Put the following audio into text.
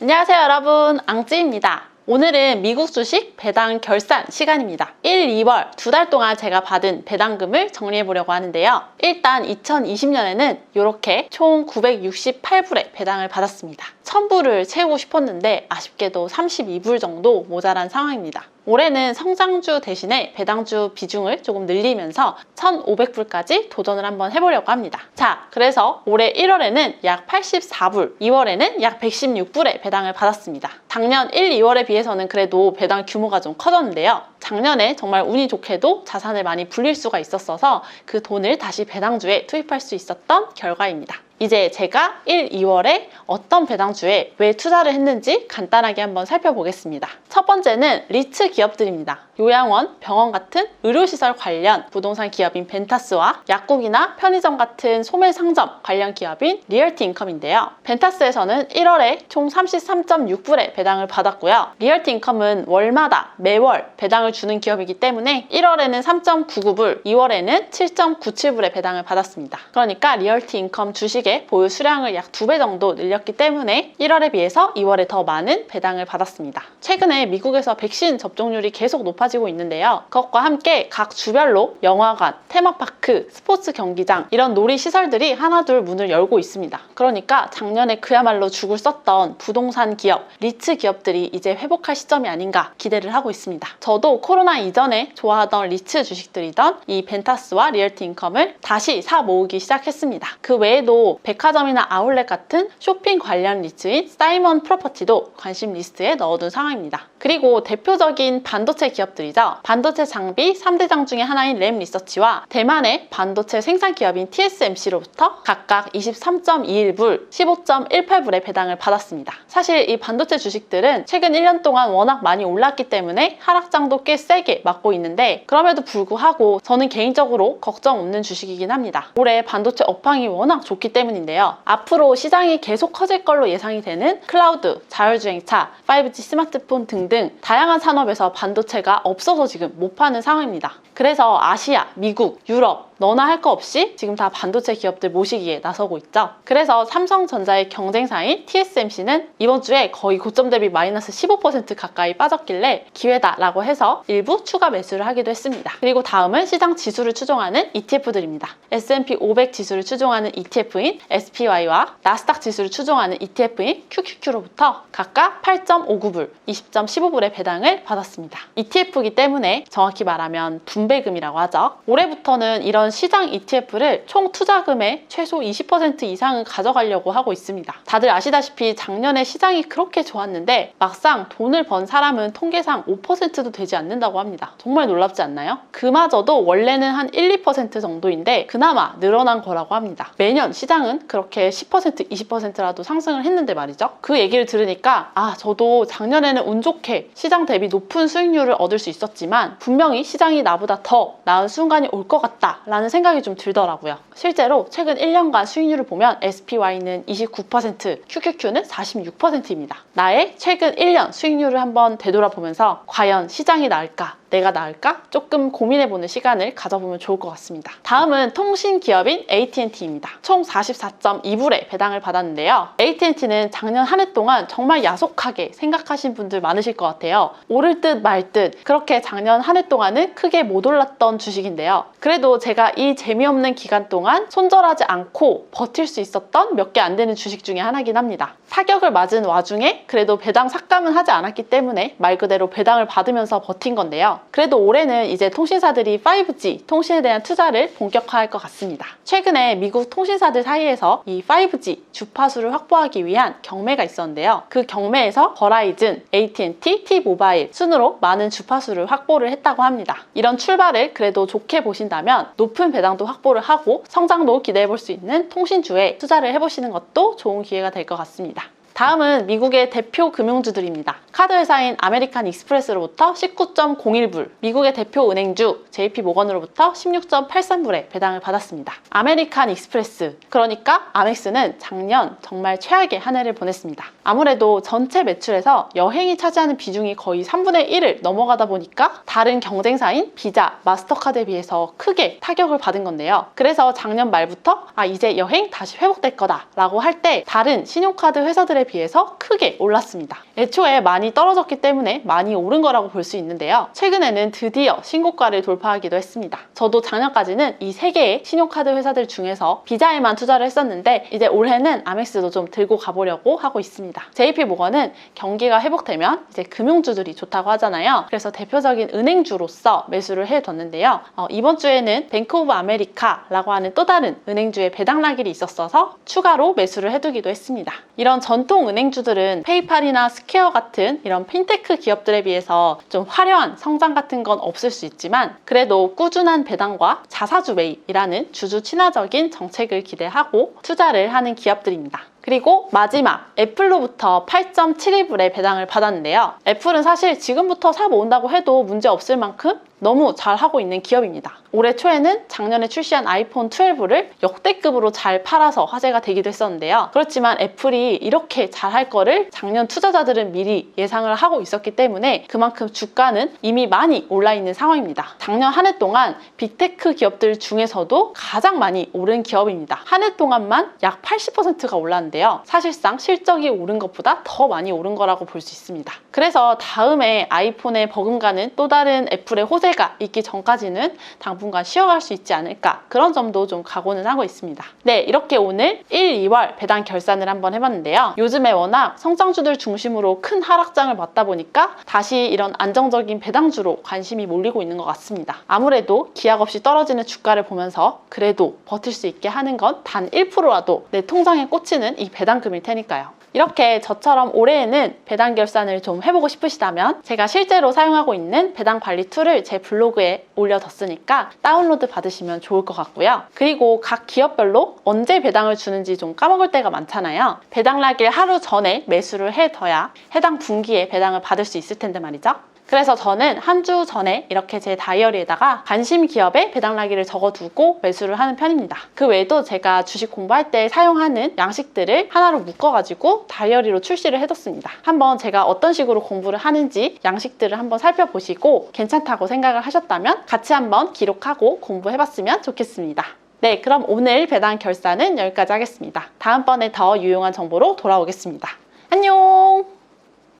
안녕하세요 여러분 앙찌입니다. 오늘은 미국 주식 배당 결산 시간입니다. 1, 2월 두 달 동안 제가 받은 배당금을 정리해 보려고 하는데요. 일단 2020년에는 이렇게 총 968불의 배당을 받았습니다. 1000불을 채우고 싶었는데 아쉽게도 32불 정도 모자란 상황입니다. 올해는 성장주 대신에 배당주 비중을 조금 늘리면서 1,500불까지 도전을 한번 해보려고 합니다. 자, 그래서 올해 1월에는 약 84불, 2월에는 약 116불의 배당을 받았습니다. 작년 1, 2월에 비해서는 그래도 배당 규모가 좀 커졌는데요. 작년에 정말 운이 좋게도 자산을 많이 불릴 수가 있었어서 그 돈을 다시 배당주에 투입할 수 있었던 결과입니다. 이제 제가 1, 2월에 어떤 배당주에 왜 투자를 했는지 간단하게 한번 살펴보겠습니다. 첫 번째는 리츠 기업들입니다. 요양원, 병원 같은 의료시설 관련 부동산 기업인 벤타스와 약국이나 편의점 같은 소매 상점 관련 기업인 리얼티 인컴인데요. 벤타스에서는 1월에 총 33.6불의 배당을 받았고요. 리얼티 인컴은 월마다 매월 배당을 주는 기업이기 때문에 1월에는 3.99불, 2월에는 7.97불의 배당을 받았습니다. 그러니까 리얼티 인컴 주식의 보유 수량을 약두배 정도 늘 렸기 때문에 1월에 비해서 2월에 더 많은 배당을 받았습니다. 최근에 미국에서 백신 접종률이 계속 높아지고 있는데요. 그것과 함께 각 주별로 영화관, 테마파크, 스포츠 경기장 이런 놀이 시설들이 하나둘 문을 열고 있습니다. 그러니까 작년에 그야말로 죽을 썼던 부동산 기업, 리츠 기업들이 이제 회복할 시점이 아닌가 기대를 하고 있습니다. 저도 코로나 이전에 좋아하던 리츠 주식들이던 이 벤타스와 리얼티 인컴을 다시 사 모으기 시작했습니다. 그 외에도 백화점이나 아울렛 같은 쇼핑 관련 리츠인 사이먼 프로퍼티도 관심 리스트에 넣어둔 상황입니다. 그리고 대표적인 반도체 기업들이죠. 반도체 장비 3대장 중에 하나인 램 리서치와 대만의 반도체 생산 기업인 TSMC로부터 각각 23.21불, 15.18불의 배당을 받았습니다. 사실 이 반도체 주식들은 최근 1년 동안 워낙 많이 올랐기 때문에 하락장도 꽤 세게 맞고 있는데 그럼에도 불구하고 저는 개인적으로 걱정 없는 주식이긴 합니다. 올해 반도체 업황이 워낙 좋기 때문인데요. 앞으로 시장이 계속 커질 걸로 예상이 되는 클라우드, 자율주행차, 5G 스마트폰 등등 다양한 산업에서 반도체가 없어서 지금 못 파는 상황입니다. 그래서 아시아, 미국, 유럽 너나 할 거 없이 지금 다 반도체 기업들 모시기에 나서고 있죠. 그래서 삼성전자의 경쟁사인 TSMC는 이번 주에 거의 고점 대비 마이너스 15% 가까이 빠졌길래 기회다라고 해서 일부 추가 매수를 하기도 했습니다. 그리고 다음은 시장 지수를 추종하는 ETF들입니다. S&P 500 지수를 추종하는 ETF인 SPY와 나스닥 지수를 추종하는 ETF인 QQQ로부터 각각 8.59불, 20.15불의 배당을 받았습니다. ETF이기 때문에 정확히 말하면 분배금이라고 하죠. 올해부터는 이런 시장 ETF를 총 투자금의 최소 20% 이상은 가져가려고 하고 있습니다. 다들 아시다시피 작년에 시장이 그렇게 좋았는데 막상 돈을 번 사람은 통계상 5%도 되지 않는다고 합니다. 정말 놀랍지 않나요? 그마저도 원래는 한 1, 2% 정도인데 그나마 늘어난 거라고 합니다. 매년 시장은 그렇게 10%, 20%라도 상승을 했는데 말이죠. 그 얘기를 들으니까 아 저도 작년에는 운 좋게 시장 대비 높은 수익률을 얻을 수 있었지만 분명히 시장이 나보다 더 나은 순간이 올 것 같다 라는 생각이 좀 들더라고요. 실제로 최근 1년간 수익률을 보면 SPY는 29%, QQQ는 46%입니다. 나의 최근 1년 수익률을 한번 되돌아보면서 과연 시장이 나을까? 내가 나을까? 조금 고민해보는 시간을 가져보면 좋을 것 같습니다. 다음은 통신 기업인 AT&T입니다. 총 44.2불의 배당을 받았는데요. AT&T는 작년 한 해 동안 정말 야속하게 생각하신 분들 많으실 것 같아요. 오를 듯 말 듯 그렇게 작년 한 해 동안은 크게 못 올랐던 주식인데요. 그래도 제가 이 재미없는 기간 동안 손절하지 않고 버틸 수 있었던 몇 개 안 되는 주식 중에 하나긴 합니다. 타격을 맞은 와중에 그래도 배당 삭감은 하지 않았기 때문에 말 그대로 배당을 받으면서 버틴 건 그래도 올해는 이제 통신사들이 5G 통신에 대한 투자를 본격화할 것 같습니다. 최근에 미국 통신사들 사이에서 이 5G 주파수를 확보하기 위한 경매가 있었는데요. 그 경매에서 버라이즌, AT&T, T-모바일 순으로 많은 주파수를 확보를 했다고 합니다. 이런 출발을 그래도 좋게 보신다면 높은 배당도 확보를 하고 성장도 기대해 볼 수 있는 통신주에 투자를 해보시는 것도 좋은 기회가 될 것 같습니다. 다음은 미국의 대표 금융주들입니다. 카드 회사인 아메리칸 익스프레스로부터 19.01불, 미국의 대표 은행주 JP 모건으로부터 16.83불의 배당을 받았습니다. 아메리칸 익스프레스, 그러니까 아멕스는 작년 정말 최악의 한 해를 보냈습니다. 아무래도 전체 매출에서 여행이 차지하는 비중이 거의 3분의 1을 넘어가다 보니까 다른 경쟁사인 비자, 마스터카드에 비해서 크게 타격을 받은 건데요. 그래서 작년 말부터 아 이제 여행 다시 회복될 거다라고 할 때 다른 신용카드 회사들에 비해서 크게 올랐습니다. 애초에 많이 떨어졌기 때문에 많이 오른 거라고 볼 수 있는데요. 최근에는 드디어 신고가를 돌파하기도 했습니다. 저도 작년까지는 이 세 개의 신용카드 회사들 중에서 비자에만 투자를 했었는데 이제 올해는 아멕스도 좀 들고 가보려고 하고 있습니다. JP 모건은 경기가 회복되면 이제 금융주들이 좋다고 하잖아요. 그래서 대표적인 은행주로서 매수를 해뒀는데요. 어, 이번 주에는 뱅크 오브 아메리카라고 하는 또 다른 은행주의 배당 라길이 있었어서 추가로 매수를 해두기도 했습니다. 이런 전통 은행주들은 페이팔이나 스퀘어 같은 이런 핀테크 기업들에 비해서 좀 화려한 성장 같은 건 없을 수 있지만 그래도 꾸준한 배당과 자사주 매입이라는 주주 친화적인 정책을 기대하고 투자를 하는 기업들입니다. 그리고 마지막 애플로부터 8.71불의 배당을 받았는데요. 애플은 사실 지금부터 사 모은다고 해도 문제 없을 만큼 너무 잘하고 있는 기업입니다. 올해 초에는 작년에 출시한 아이폰 12를 역대급으로 잘 팔아서 화제가 되기도 했었는데요. 그렇지만 애플이 이렇게 잘할 거를 작년 투자자들은 미리 예상을 하고 있었기 때문에 그만큼 주가는 이미 많이 올라 있는 상황입니다. 작년 한 해 동안 빅테크 기업들 중에서도 가장 많이 오른 기업입니다. 한 해 동안만 약 80%가 올랐는데요. 사실상 실적이 오른 것보다 더 많이 오른 거라고 볼 수 있습니다. 그래서 다음에 아이폰에 버금가는 또 다른 애플의 호재 가 있기 전까지는 당분간 쉬어갈 수 있지 않을까 그런 점도 좀 각오는 하고 있습니다. 네, 이렇게 오늘 1, 2월 배당 결산을 한번 해봤는데요. 요즘에 워낙 성장주들 중심으로 큰 하락장을 맞다 보니까 다시 이런 안정적인 배당주로 관심이 몰리고 있는 것 같습니다. 아무래도 기약 없이 떨어지는 주가를 보면서 그래도 버틸 수 있게 하는 건 단 1%라도 내 통장에 꽂히는 이 배당금일 테니까요. 이렇게 저처럼 올해에는 배당 결산을 좀 해보고 싶으시다면 제가 실제로 사용하고 있는 배당 관리 툴을 제 블로그에 올려뒀으니까 다운로드 받으시면 좋을 것 같고요. 그리고 각 기업별로 언제 배당을 주는지 좀 까먹을 때가 많잖아요. 배당 라길 하루 전에 매수를 해둬야 해당 분기에 배당을 받을 수 있을 텐데 말이죠. 그래서 저는 한 주 전에 이렇게 제 다이어리에다가 관심 기업의 배당 라기를 적어두고 매수를 하는 편입니다. 그 외에도 제가 주식 공부할 때 사용하는 양식들을 하나로 묶어가지고 다이어리로 출시를 해뒀습니다. 한번 제가 어떤 식으로 공부를 하는지 양식들을 한번 살펴보시고 괜찮다고 생각을 하셨다면 같이 한번 기록하고 공부해봤으면 좋겠습니다. 네, 그럼 오늘 배당 결산은 여기까지 하겠습니다. 다음번에 더 유용한 정보로 돌아오겠습니다. 안녕!